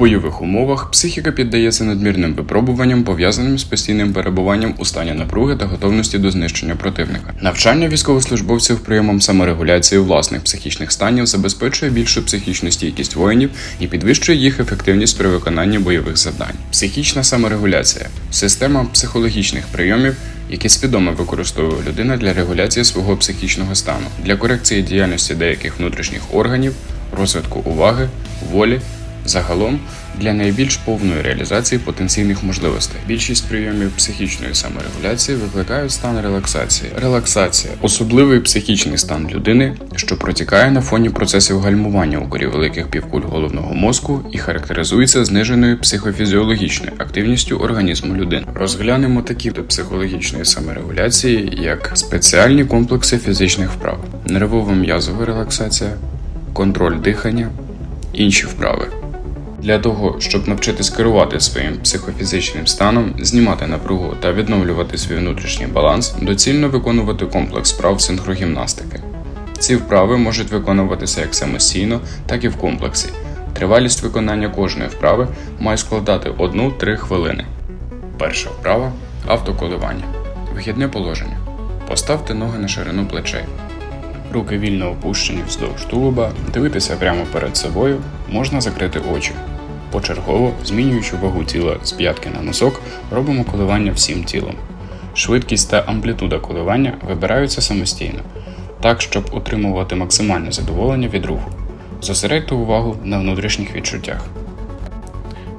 бойових умовах психіка піддається надмірним випробуванням, пов'язаним з постійним перебуванням у стані напруги та готовності до знищення противника. Навчання військовослужбовців прийомом саморегуляції власних психічних станів забезпечує більшу психічну стійкість воїнів і підвищує їх ефективність при виконанні бойових завдань. Психічна саморегуляція система психологічних прийомів. Які свідомо використовує людина для регуляції свого психічного стану, для корекції діяльності деяких внутрішніх органів, розвитку уваги, волі, загалом для найбільш повної реалізації потенційних можливостей. Більшість прийомів психічної саморегуляції викликають стан релаксації. Релаксація особливий психічний стан людини, що протікає на фоні процесів гальмування у корі великих півкуль головного мозку і характеризується зниженою психофізіологічною активністю організму людини. Розглянемо такі види психологічної саморегуляції, як спеціальні комплекси фізичних вправ, нервово-м'язова релаксація, контроль дихання, інші вправи. Для того, щоб навчитись керувати своїм психофізичним станом, знімати напругу та відновлювати свій внутрішній баланс, доцільно виконувати комплекс вправ синхрогімнастики. Ці вправи можуть виконуватися як самостійно, так і в комплексі. Тривалість виконання кожної вправи має складати 1-3 хвилини. Перша вправа автоколивання. Вихідне положення. Поставте ноги на ширину плечей. Руки вільно опущені вздовж тулуба, дивитися прямо перед собою, можна закрити очі. Почергово, змінюючи вагу тіла з п'ятки на носок, робимо коливання всім тілом. Швидкість та амплітуда коливання вибираються самостійно, так, щоб отримувати максимальне задоволення від руху. Зосередьте увагу на внутрішніх відчуттях.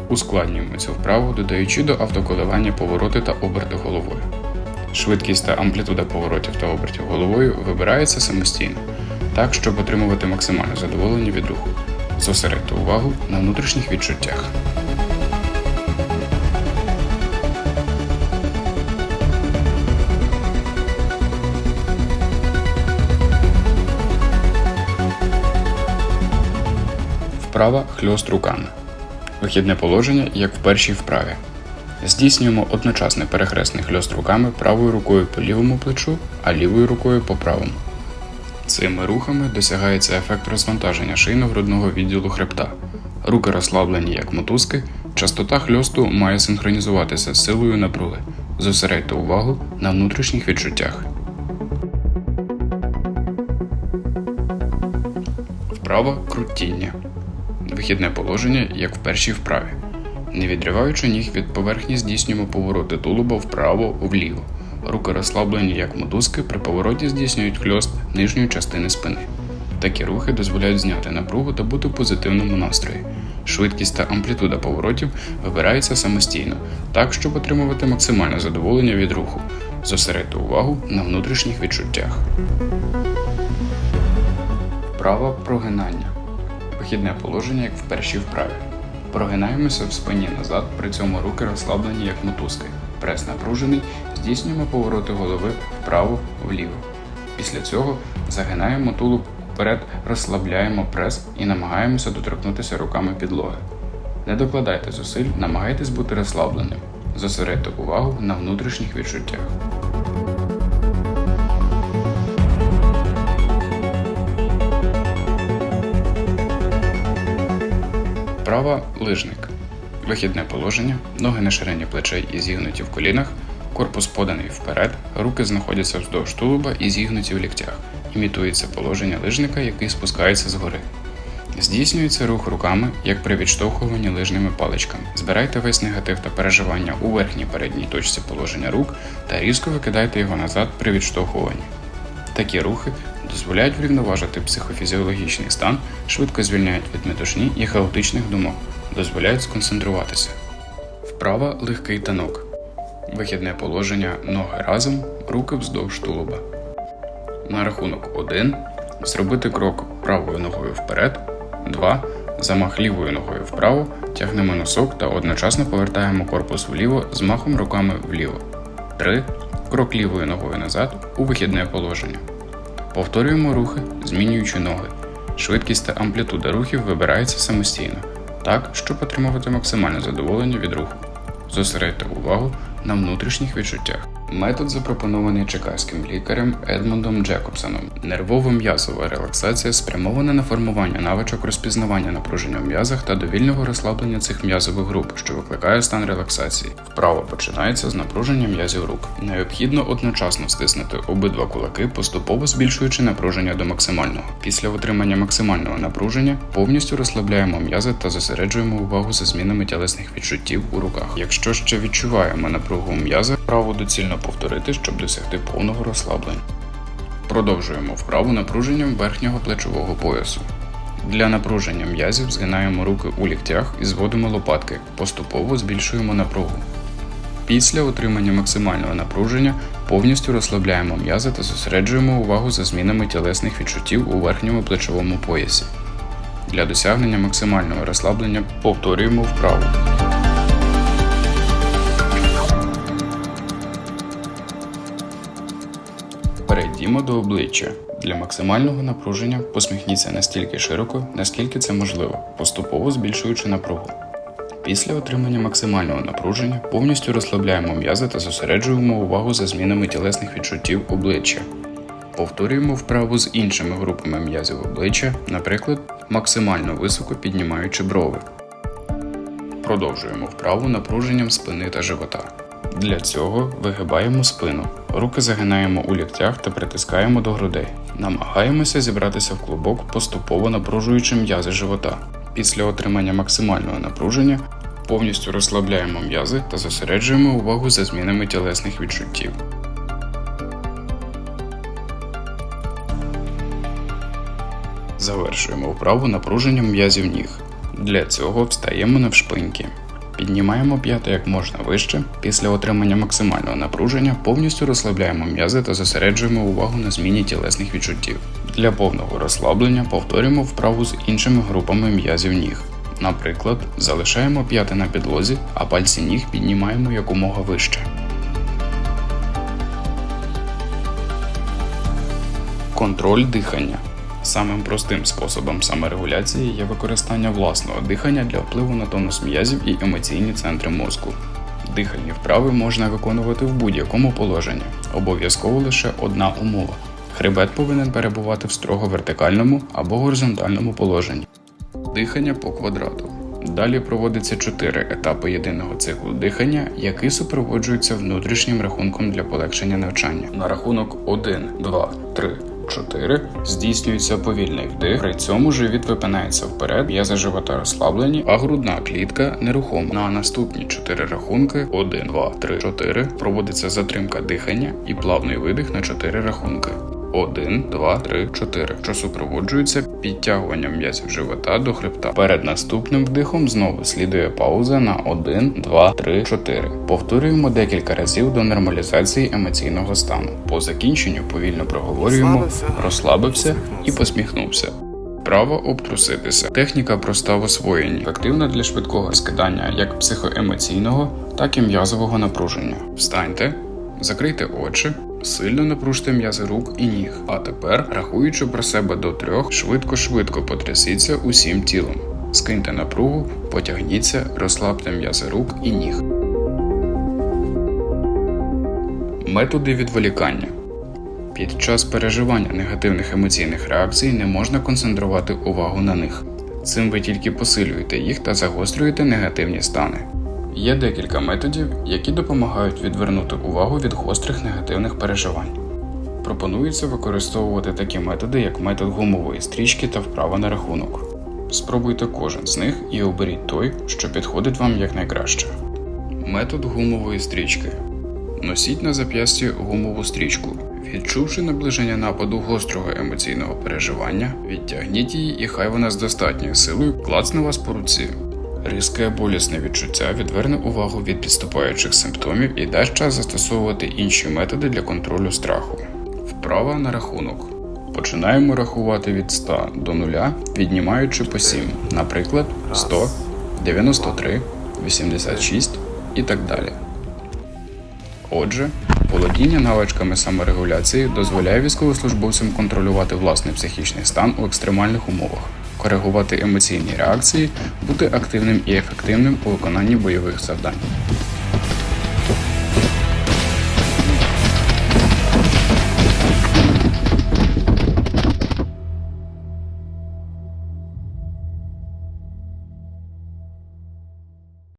Ускладнюємо цю вправу, додаючи до автоколивання повороти та оберти головою. Швидкість та амплітуда поворотів та обертів головою вибираються самостійно, так, щоб отримувати максимальне задоволення від руху. Зосередьте увагу на внутрішніх відчуттях. Вправа хльост руками. Вихідне положення, як в першій вправі. Здійснюємо одночасний перехресний хльост руками правою рукою по лівому плечу, а лівою рукою по правому. Цими рухами досягається ефект розвантаження шийно-грудного відділу хребта. Руки розслаблені як мотузки, частота хльосту має синхронізуватися з силою напруги. Зосередьте увагу на внутрішніх відчуттях. Вправа крутіння. Вихідне положення, як в першій вправі. Не відриваючи ніг від поверхні, здійснюємо повороти тулуба вправо вліво. Руки розслаблені як мотузки, при повороті здійснюють хльост нижньої частини спини. Такі рухи дозволяють зняти напругу та бути в позитивному настрої. Швидкість та амплітуда поворотів вибираються самостійно, так, щоб отримувати максимальне задоволення від руху. Зосередьте увагу на внутрішніх відчуттях. Вправа прогинання. Вихідне положення, як в першій вправі. Прогинаємося в спині назад, при цьому руки розслаблені як мотузки. Прес напружений, здійснюємо повороти голови вправо-вліво. Після цього загинаємо тулуб вперед, розслабляємо прес і намагаємося доторкнутися руками підлоги. Не докладайте зусиль, намагайтесь бути розслабленим. Зосередьте увагу на внутрішніх відчуттях. Права лижник. Вихідне положення, ноги на ширині плечей і зігнуті в колінах, корпус поданий вперед, руки знаходяться вздовж тулуба і зігнуті в ліктях. Імітується положення лижника, який спускається згори. Здійснюється рух руками, як при відштовхуванні лижними паличками. Збирайте весь негатив та переживання у верхній передній точці положення рук та різко викидайте його назад при відштовхуванні. Такі рухи дозволяють врівноважити психофізіологічний стан, швидко звільняють від метушні і хаотичних думок, дозволяють сконцентруватися. Вправа легкий танок. Вихідне положення ноги разом, руки вздовж тулуба. На рахунок 1. Зробити крок правою ногою вперед. 2. Замах лівою ногою вправо. Тягнемо носок та одночасно повертаємо корпус вліво з махом руками вліво. 3. Крок лівою ногою назад у вихідне положення. Повторюємо рухи, змінюючи ноги. Швидкість та амплітуда рухів вибирається самостійно, так, щоб отримувати максимальне задоволення від руху. Зосередьте увагу на внутрішніх відчуттях. Метод запропонований чекаським лікарем Едмундом Джекобсоном. Нервово-м'язова релаксація спрямована на формування навичок розпізнавання напруження в м'язах та довільного розслаблення цих м'язових груп, що викликає стан релаксації. Вправа починається з напруження м'язів рук. Необхідно одночасно стиснути обидва кулаки, поступово збільшуючи напруження до максимального. Після отримання максимального напруження повністю розслабляємо м'язи та зосереджуємо увагу за змінами тілесних відчуттів у руках. Якщо ще відчуваємо напругу в м'язах, вправу доцільно повторити, щоб досягти повного розслаблення. Продовжуємо вправу напруженням верхнього плечового поясу. Для напруження м'язів згинаємо руки у ліктях і зводимо лопатки, поступово збільшуємо напругу. Після отримання максимального напруження повністю розслабляємо м'язи та зосереджуємо увагу за змінами тілесних відчуттів у верхньому плечовому поясі. Для досягнення максимального розслаблення повторюємо вправу. Перейдімо до обличчя. Для максимального напруження посміхніться настільки широко, наскільки це можливо, поступово збільшуючи напругу. Після отримання максимального напруження повністю розслабляємо м'язи та зосереджуємо увагу за змінами тілесних відчуттів обличчя. Повторюємо вправу з іншими групами м'язів обличчя, наприклад, максимально високо піднімаючи брови. Продовжуємо вправу напруженням спини та живота. Для цього вигибаємо спину, руки загинаємо у ліктях та притискаємо до грудей. Намагаємося зібратися в клубок, поступово напружуючи м'язи живота. Після отримання максимального напруження повністю розслабляємо м'язи та зосереджуємо увагу за змінами тілесних відчуттів. Завершуємо вправу напруженням м'язів ніг. Для цього встаємо навшпиньки. Піднімаємо п'яти як можна вище. Після отримання максимального напруження повністю розслабляємо м'язи та зосереджуємо увагу на зміні тілесних відчуттів. Для повного розслаблення повторюємо вправу з іншими групами м'язів ніг. Наприклад, залишаємо п'яти на підлозі, а пальці ніг піднімаємо якомога вище. Контроль дихання. Самим простим способом саморегуляції є використання власного дихання для впливу на тонус м'язів і емоційні центри мозку. Дихальні вправи можна виконувати в будь-якому положенні. Обов'язково лише одна умова. Хребет повинен перебувати в строго вертикальному або горизонтальному положенні. Дихання по квадрату. Далі проводиться чотири етапи єдиного циклу дихання, який супроводжується внутрішнім рахунком для полегшення навчання. На рахунок 1, 2, 3, 4 здійснюється повільний вдих, при цьому живіт випинається вперед, м'язи живота розслаблені, а грудна клітка нерухома. На наступні 4 рахунки 1, 2, 3, 4 проводиться затримка дихання і плавний видих на 4 рахунки. 1, 2, 3, 4, що супроводжується підтягуванням м'язів живота до хребта. Перед наступним вдихом знову слідує пауза на 1, 2, 3, 4. Повторюємо декілька разів до нормалізації емоційного стану. По закінченню повільно проговорюємо, розслабився і посміхнувся. Право обтруситися. Техніка проста в освоєнні, ефективна для швидкого скидання як психоемоційного, так і м'язового напруження. Встаньте, закрийте очі, сильно напружте м'язи рук і ніг. А тепер, рахуючи про себе до трьох, швидко-швидко потрясіться усім тілом. Скиньте напругу, потягніться, розслабте м'язи рук і ніг. Методи відволікання. Під час переживання негативних емоційних реакцій не можна концентрувати увагу на них. Цим ви тільки посилюєте їх та загострюєте негативні стани. Є декілька методів, які допомагають відвернути увагу від гострих негативних переживань. Пропонується використовувати такі методи, як метод гумової стрічки та вправа на рахунок. Спробуйте кожен з них і оберіть той, що підходить вам якнайкраще. Метод гумової стрічки. Носіть на зап'ясті гумову стрічку. Відчувши наближення нападу гострого емоційного переживання, відтягніть її і хай вона з достатньою силою клацне вас по руці. Різке болісне відчуття відверне увагу від підступаючих симптомів і дасть час застосовувати інші методи для контролю страху. Вправа на рахунок. Починаємо рахувати від 100 до 0, віднімаючи по 7, наприклад, 100, 93, 86 і так далі. Отже, володіння навичками саморегуляції дозволяє військовослужбовцям контролювати власний психічний стан у екстремальних умовах, коригувати емоційні реакції, бути активним і ефективним у виконанні бойових завдань.